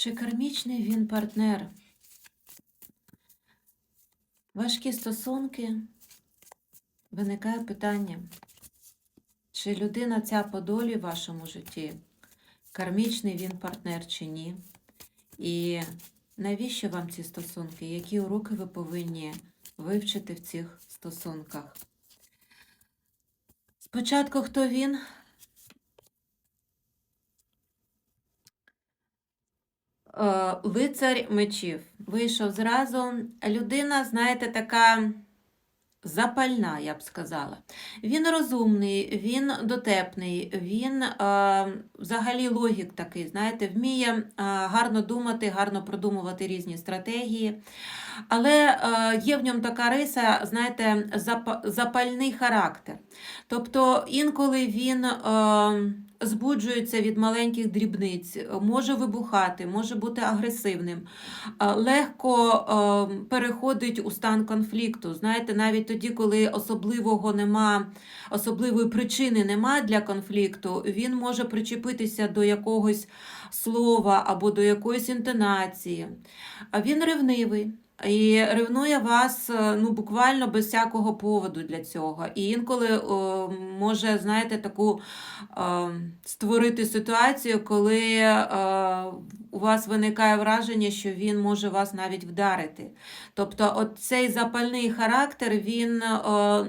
Чи кармічний він партнер? Важкі стосунки. Виникає питання, чи людина ця по долі в вашому житті? Кармічний він партнер чи ні? І навіщо вам ці стосунки? Які уроки ви повинні вивчити в цих стосунках? Спочатку хто він? Е, Лицар мечів. Вийшов зразу. Людина, знаєте, така запальна, я б сказала. Він розумний, він дотепний, він е, взагалі логік такий, знаєте, вміє е, гарно думати, гарно продумувати різні стратегії. Але е, є в ньому така риса, знаєте, запа- запальний характер. Тобто інколи він е, збуджується від маленьких дрібниць, може вибухати, може бути агресивним, е, легко е, переходить у стан конфлікту. Знаєте, навіть тоді, коли особливого нема, особливої причини нема для конфлікту, він може причепитися до якогось слова або до якоїсь інтонації. А він ревнивий. І ревнує вас ну, буквально без всякого поводу для цього. І інколи о, може, знаєте, таку е, створити ситуацію, коли е, у вас виникає враження, що він може вас навіть вдарити. Тобто, от цей запальний характер він е,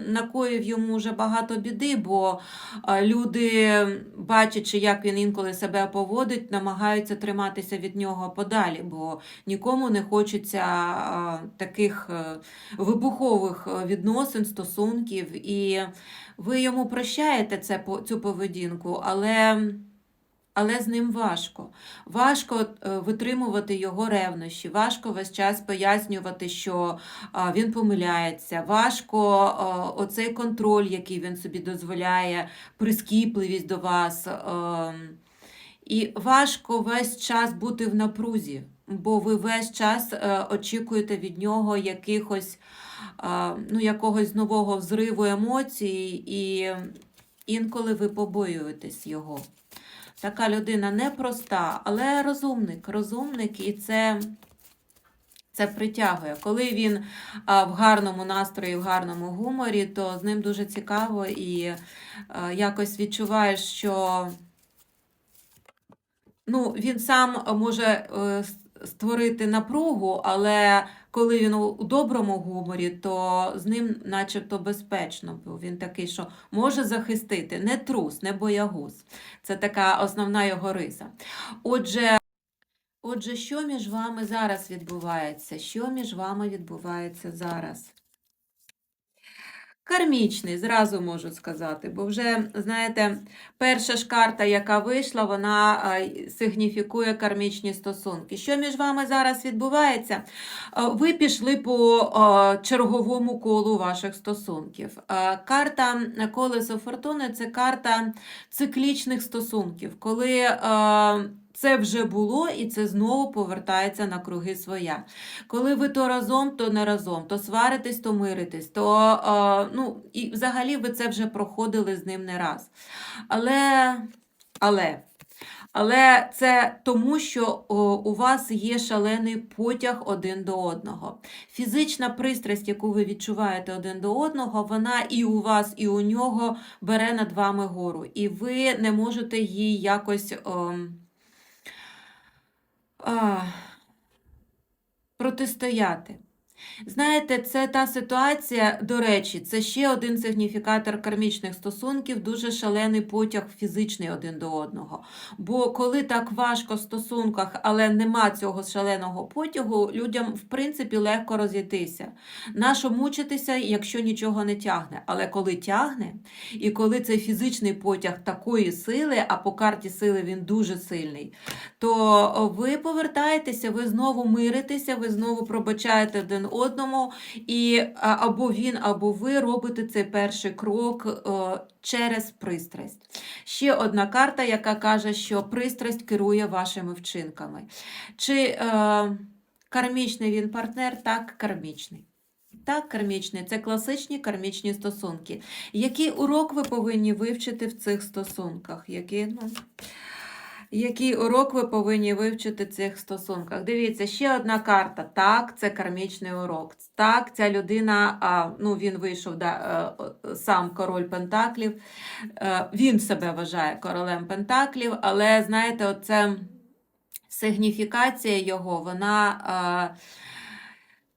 накоїв йому вже багато біди, бо е, люди, бачачи, як він інколи себе поводить, намагаються триматися від нього подалі, бо нікому не хочеться а, таких е, вибухових е, відносин, стосунків, і ви йому прощаєте це, цю поведінку, але, але з ним важко. Важко е, витримувати його ревнощі, важко весь час пояснювати, що він помиляється, важко а, оцей контроль, який він собі дозволяє, прискіпливість до вас. ем, і важко весь час бути в напрузі, бо ви весь час е, очікуєте від нього якихось, е, ну, якогось нового взриву емоцій, і інколи ви побоюєтесь його. Така людина непроста, але розумник, розумник, і це, це притягує. Коли він а, в гарному настрої, в гарному гуморі, то з ним дуже цікаво і а, якось відчуваєш, що ну, він сам може е, створити напругу, але коли він у доброму гуморі, то з ним начебто безпечно, бо він такий, що може захистити, не трус, не боягуз. Це така основна його риса. Отже, отже, що між вами зараз відбувається? Що між вами відбувається зараз? Кармічний, зразу можу сказати, бо вже, знаєте, перша ж карта, яка вийшла, вона сигніфікує кармічні стосунки. Що між вами зараз відбувається? Ви пішли по черговому колу ваших стосунків. Карта колесо фортуни це карта циклічних стосунків, коли це вже було і це знову повертається на круги своя. Коли ви то разом, то не разом, то сваритесь, то миритесь, то е, ну, і взагалі ви це вже проходили з ним не раз. Але, але, але це тому, що о, у вас є шалений потяг один до одного. Фізична пристрасть, яку ви відчуваєте один до одного, вона і у вас, і у нього бере над вами гору. І ви не можете їй якось. ем, а, протистояти. Знаєте, це та ситуація, до речі, це ще один сигніфікатор кармічних стосунків, дуже шалений потяг фізичний один до одного. Бо коли так важко в стосунках, але нема цього шаленого потягу, людям в принципі легко розійтися. Нащо мучитися, якщо нічого не тягне? Але коли тягне, і коли цей фізичний потяг такої сили, а по карті сили він дуже сильний, то ви повертаєтеся, ви знову миритеся, ви знову пробачаєте один одному, і або він, або ви робите цей перший крок е, через пристрасть. Ще одна карта, яка каже, що пристрасть керує вашими вчинками. Чи е, кармічний він партнер? Так, кармічний. Так, кармічний це класичні кармічні стосунки. Який урок ви повинні вивчити в цих стосунках? Які, ну, Який урок ви повинні вивчити в цих стосунках? Дивіться, ще одна карта. Так, це кармічний урок. Так, ця людина, ну він вийшов да, е, сам король Пентаклів. Е, Він себе вважає королем Пентаклів, але знаєте, оце сигніфікація його, вона.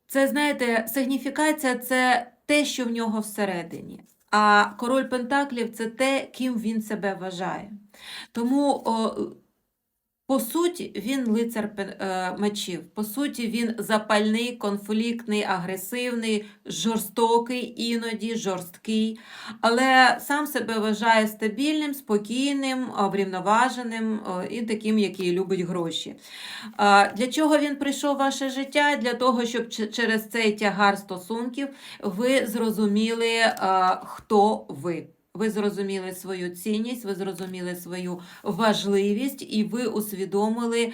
Це, знаєте, сигніфікація це те, що в нього всередині. А король Пентаклів це те, ким він себе вважає. Тому, о, по суті, він лицар е, мечів. По суті, він запальний, конфліктний, агресивний, жорстокий, іноді жорсткий, але сам себе вважає стабільним, спокійним, врівноваженим е, і таким, який любить гроші. Для чого він прийшов в ваше життя? Для того, щоб через цей тягар стосунків ви зрозуміли, хто ви. Ви зрозуміли свою цінність, ви зрозуміли свою важливість, і ви усвідомили,